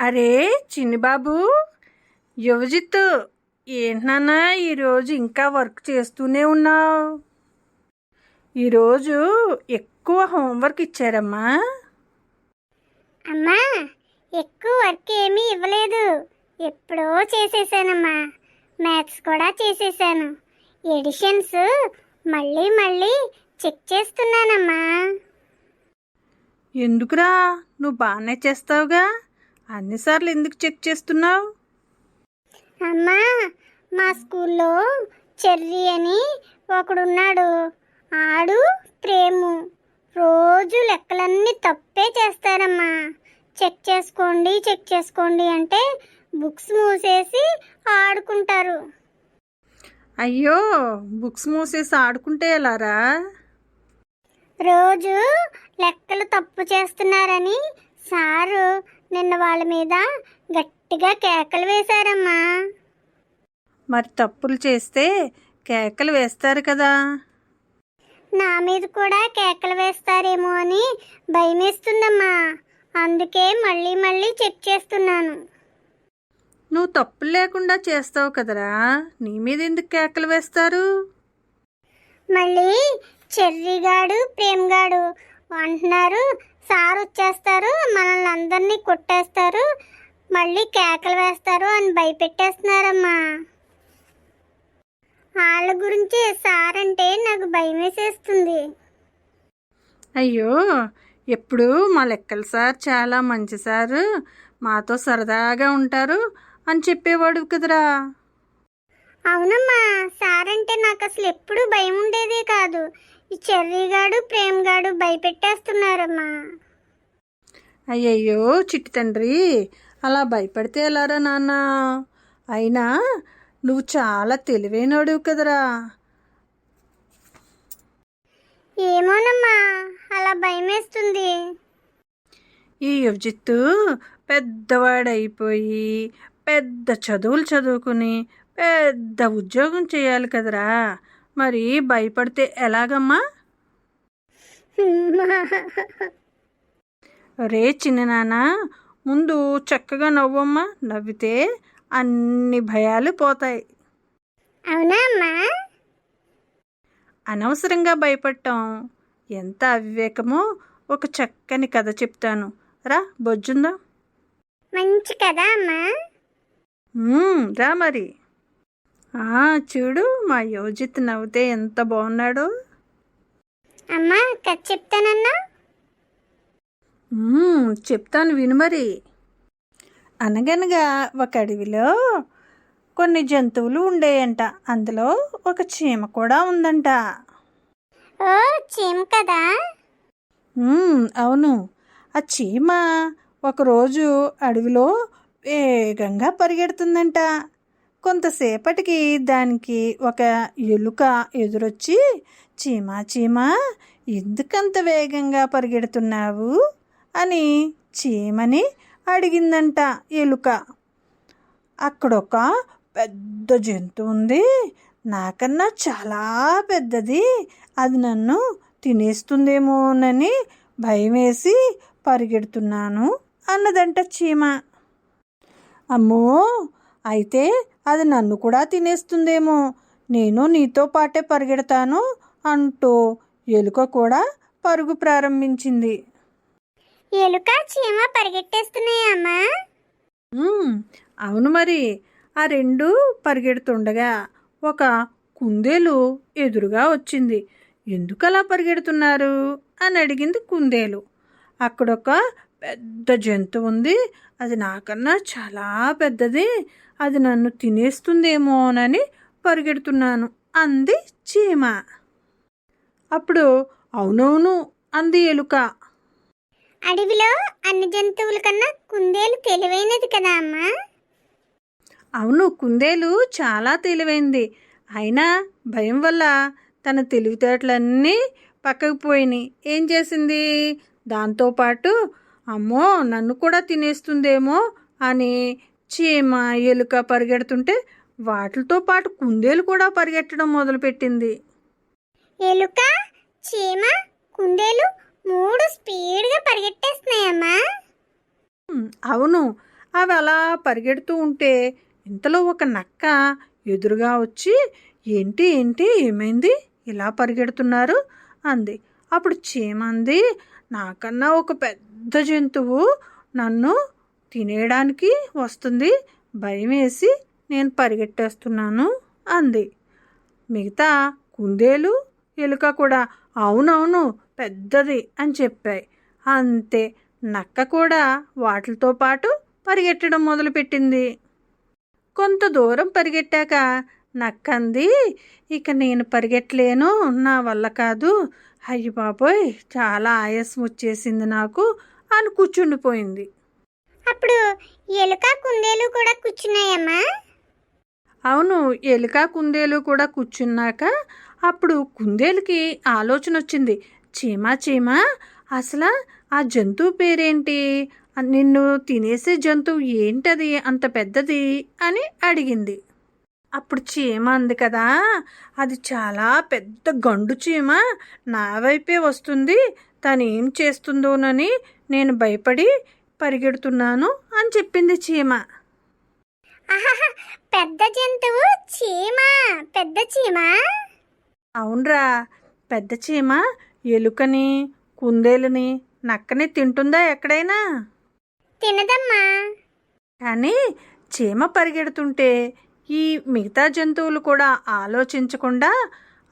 అరే చిన్నిబాబు యువజిత్తు ఏంటన్నా ఈరోజు ఇంకా వర్క్ చేస్తూనే ఉన్నావు? ఈరోజు ఎక్కువ హోంవర్క్ ఇచ్చారమ్మా. అమ్మా ఎక్కువ వర్క్ ఏమీ ఇవ్వలేదు. ఎప్పుడో చేసేసానమ్మా. మ్యాథ్స్ కూడా చేసేసాను. ఎడిషన్స్ మళ్ళీ మళ్ళీ చెక్ చేస్తున్నానమ్మా. ఎందుకురా? నువ్వు బాగానే చేస్తావుగా. అన్నిసార్లు ఎందుకు చెక్ చేస్తున్నావు? అమ్మా మా స్కూల్లో చెర్రీ అని ఒకడున్నాడు. ఆడు ప్రేము. రోజు లెక్కలన్నీ తప్పే చేస్తారమ్మా. చెక్ చేసుకోండి చెక్ చేసుకోండి అంటే బుక్స్ మూసేసి ఆడుకుంటారు. అయ్యో బుక్స్ మూసేసి ఆడుకుంటే ఎలారా? రోజు లెక్కలు తప్పు చేస్తున్నారని సారు నిన్న వాళ్ళ మీద గట్టిగా కేకలు వేశారమ్మా. మరి తప్పులు చేస్తే కేకలు వేస్తారు కదా. నా మీద కూడా కేకలు వేస్తారేమో అని భయమేస్తుందమ్మా. అందుకే మళ్ళీ మళ్ళీ చెక్ చేస్తున్నాను. నువ్వు తప్పులు లేకుండా చేస్తావు కదరా. నీ మీద ఎందుకు కేకలు వేస్తారు? మళ్ళీ చెర్రిగాడు ప్రేమ్గాడు అంటున్నారు. సార్ వచ్చేస్తారు. మనల్ని అందరినీ కొట్టేస్తారు. మళ్ళీ కేకలు వేస్తారు అని భయపెట్టేస్తున్నారమ్మా. వాళ్ళ గురించి సార్ అంటే నాకు భయం వేసేస్తుంది. అయ్యో ఎప్పుడు మా లెక్కల సార్ చాలా మంచి సారు. మాతో సరదాగా ఉంటారు అని చెప్పేవాడు కదరా. అవునమ్మా సార్ అంటే నాకు అసలు ఎప్పుడు భయం ఉండేదే కాదు. ఈ చెర్రీగాడు ప్రేమ్గాడు భయపెట్టేస్తున్నారమ్మా. అయ్యయ్యో చిట్టి తండ్రి అలా భయపడితే ఎలారా నాన్న? అయినా నువ్వు చాలా తెలివైనడు కదరా. ఏమోనమ్మా అలా భయమేస్తుంది. ఈ యువజిత్తు పెద్దవాడైపోయి పెద్ద చదువులు చదువుకుని పెద్ద ఉద్యోగం చేయాలి కదరా. మరి భయపడితే ఎలాగమ్మా? రే చిన్న నాన్న ముందు చక్కగా నవ్వమ్మా. నవ్వితే అన్ని భయాలు పోతాయి. అవునా అనవసరంగా భయపడటం ఎంత అవివేకమో. ఒక చక్కని కథ చెప్తాను. రా బొజ్జుందా. మంచి కదా అమ్మా. మ్మ్, రా మరి. చూడు మా యోజిత్ నవ్వుతే ఎంత బాగున్నాడో. అమ్మా కథ చెప్తానన్నా? చెప్తాను విను మరి. అనగనగా ఒక అడవిలో కొన్ని జంతువులు ఉండేయంట. అందులో ఒక చీమ కూడా ఉందంట. ఓ చీమ కదా? అవును. ఆ చీమ ఒకరోజు అడవిలో వేగంగా పరిగెడుతుందంట. కొంతసేపటికి దానికి ఒక ఎలుక ఎదురొచ్చి చీమా చీమా ఎందుకంత వేగంగా పరిగెడుతున్నావు? అని చీమని అడిగిందంట ఎలుక. అక్కడొక పెద్ద జంతువు ఉంది. నాకన్నా చాలా పెద్దది. అది నన్ను తినేస్తుందేమోనని భయమేసి పరిగెడుతున్నాను అన్నదంట చీమ. అమ్మో! అయితే అది నన్ను కూడా తినేస్తుందేమో. నేను నీతో పాటే పరిగెడతాను అంటూ ఎలుక కూడా పరుగు ప్రారంభించింది. ఎలుక చీమ పరిగెట్టేస్తున్నాయా అమ్మా? "మ్మ్, అవును మరి. ఆ రెండు పరిగెడుతుండగా ఒక కుందేలు ఎదురుగా వచ్చింది. ఎందుకు అలా పరిగెడుతున్నారు? అని అడిగింది కుందేలు. అక్కడొక పెద్ద జంతువు ఉంది. అది నాకన్నా చాలా పెద్దది. అది నన్ను తినేస్తుందేమోనని పరిగెడుతున్నాను అంది చీమ. అప్పుడు అవునవును అంది ఎలుక. అడవిలో అన్ని జంతువుల కన్నా కుందేలు తెలివైనది కదా అమ్మా? అవును కుందేలు చాలా తెలివైంది. అయినా భయం వల్ల తన తెలివితేటలన్నీ పక్కకు పోయినాయి. ఏం చేసింది? దాంతోపాటు అమ్మో నన్ను కూడా తినేస్తుందేమో అని చీమ ఎలుక పరిగెడుతుంటే వాటితో పాటు కుందేలు కూడా పరిగెట్టడం మొదలుపెట్టింది. ఎలుక చీమ కుందేలు మూడు స్పీడ్గా పరిగెట్టేస్తున్నాయమ్మా. "ఉమ్, అవును. అవి అలా పరిగెడుతూ ఉంటే ఇంతలో ఒక నక్క ఎదురుగా వచ్చి ఏంటి ఏంటి ఏమైంది? ఇలా పరిగెడుతున్నారు? అంది. అప్పుడు చీమ అంది నాకన్నా ఒక పెద్ద జంతువు నన్ను తినేయడానికి వస్తుంది. భయం వేసి నేను పరిగెట్టేస్తున్నాను అంది. మిగతా కుందేలు ఎలుక కూడా అవునవును పెద్దది అని చెప్పాయి. అంతే నక్క కూడా వాటితో పాటు పరిగెట్టడం మొదలుపెట్టింది. కొంత దూరం పరిగెట్టాక నక్కంది ఇక నేను పరిగెట్టలేను నా వల్ల కాదు అయ్యి బాబోయ్ చాలా ఆయాసం వచ్చేసింది నాకు అని కూర్చుండిపోయింది. అప్పుడు ఎలుక కుందేలు కూడా కూర్చున్నాయమ్మా? అవును ఎలుక కుందేలు కూడా కూర్చున్నాక అప్పుడు కుందేలుకి ఆలోచన వచ్చింది. చీమ చీమ అసలు ఆ జంతువు పేరేంటి? నిన్ను తినేసే జంతువు ఏంటది? అంత పెద్దది? అని అడిగింది. అప్పుడు చీమ అంది కదా. అది చాలా పెద్ద గండు చీమ. నా వైపే వస్తుంది. తను ఏం చేస్తుందోనని నేను భయపడి పరిగెడుతున్నాను అని చెప్పింది చీమ. పెద్ద జంతువు చీమ పెద్ద చీమ. అవునరా పెద్ద చీమ ఎలుకని కుందేలుని నక్కని తింటుందా ఎక్కడైనా? తినదమ్మా. కానీ చీమ పరిగెడుతుంటే ఈ మిగతా జంతువులు కూడా ఆలోచించకుండా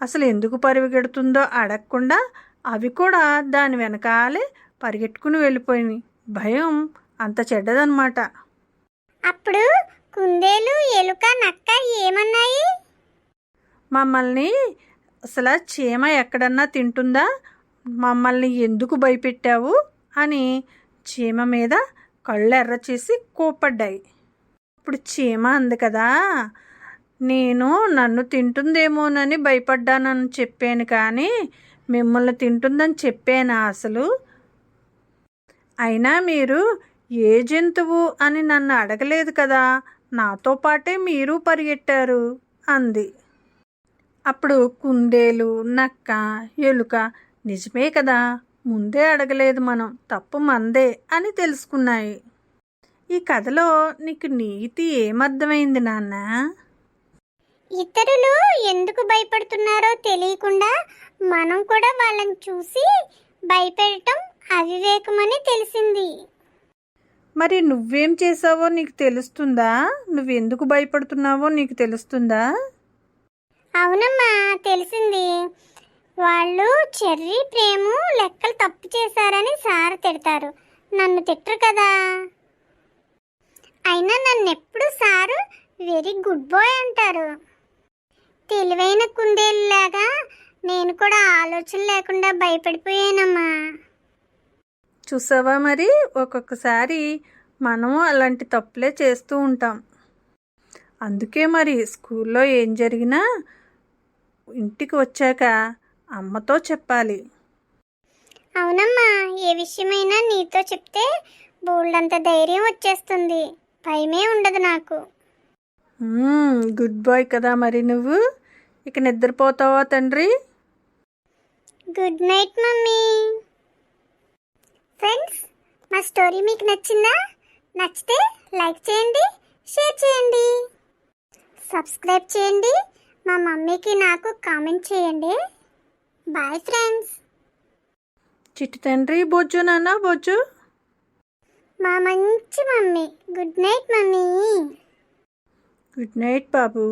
అసలు ఎందుకు పరిగెడుతుందో అడగకుండా అవి కూడా దాని వెనకాలే పరిగెట్టుకుని వెళ్ళిపోయినాయి భయం అంత చెడ్డదనమాట అప్పుడు కుందేలు ఎలుక నక్క ఏమన్నాయి? మమ్మల్ని అసలు చీమ ఎక్కడన్నా తింటుందా? మమ్మల్ని ఎందుకు భయపెట్టావు? అని చీమ మీద కళ్ళు ఎర్ర చేసి కోపడ్డాయి ఇప్పుడు చీమ అంది కదా. నేను నన్ను తింటుందేమోనని భయపడ్డానని చెప్పాను కానీ మిమ్మల్ని తింటుందని చెప్పానా అసలు? అయినా మీరు ఏ జంతువు అని నన్ను అడగలేదు కదా. నాతో పాటే మీరు పరిగెట్టారు అంది. అప్పుడు కుందేలు నక్క ఎలుక నిజమే కదా. ముందే అడగలేదు మనం తప్పు మందే అని తెలుసుకున్నాయి. ఈ కథలో నీకు నీతి ఏమర్థమైంది నాన్న? ఇతరులు ఎందుకు భయపడుతున్నారో తెలియకుండా మనం కూడా వాళ్ళని చూసి భయపెడటం అవివేకమని తెలిసింది. మరి నువ్వేం చేసావో నీకు తెలుస్తుందా? నువ్వెందుకు భయపడుతున్నావో నీకు తెలుస్తుందా? అవునమ్మా తెలిసింది. వాళ్ళు చెర్రీ ప్రేము లెక్కలు తప్పు చేశారని సార్ తిడతారు. నన్ను తిట్టరు కదా? అయినా నన్ను ఎప్పుడు సారు వెరీ గుడ్ బాయ్ అంటారు. తెలివైన కుందేలులాగా నేను కూడా ఆలోచన లేకుండా భయపడిపోయానమ్మా. చూసావా మరి? ఒక్కొక్కసారి మనము అలాంటి తప్పులే చేస్తూ ఉంటాం. అందుకే మరి స్కూల్లో ఏం జరిగినా ఇంటికి వచ్చాక అమ్మతో చెప్పాలి. అవునమ్మా ఏ విషయమైనా నీతో చెప్తే బోల్డంత ధైర్యం వచ్చేస్తుంది. భయమే ఉండదు నాకు. గుడ్ బాయ్ కదా మరి నువ్వు. ఇక నిద్రపోతావా తండ్రి? Good night mummy. ఫ్రెండ్స్ మా స్టోరీ మీకు నచ్చిందా? నచ్చితే లైక్ చేయండి షేర్ చేయండి. సబ్స్క్రైబ్ చేయండి మా మమ్మీకి నాకు కామెంట్ చేయండి. బాయ్ ఫ్రెండ్స్ చిట్టి తండ్రి బొజ్జు నాన్న బొజ్జు మా మంచి mummy. Good night mummy. Good night బాబు.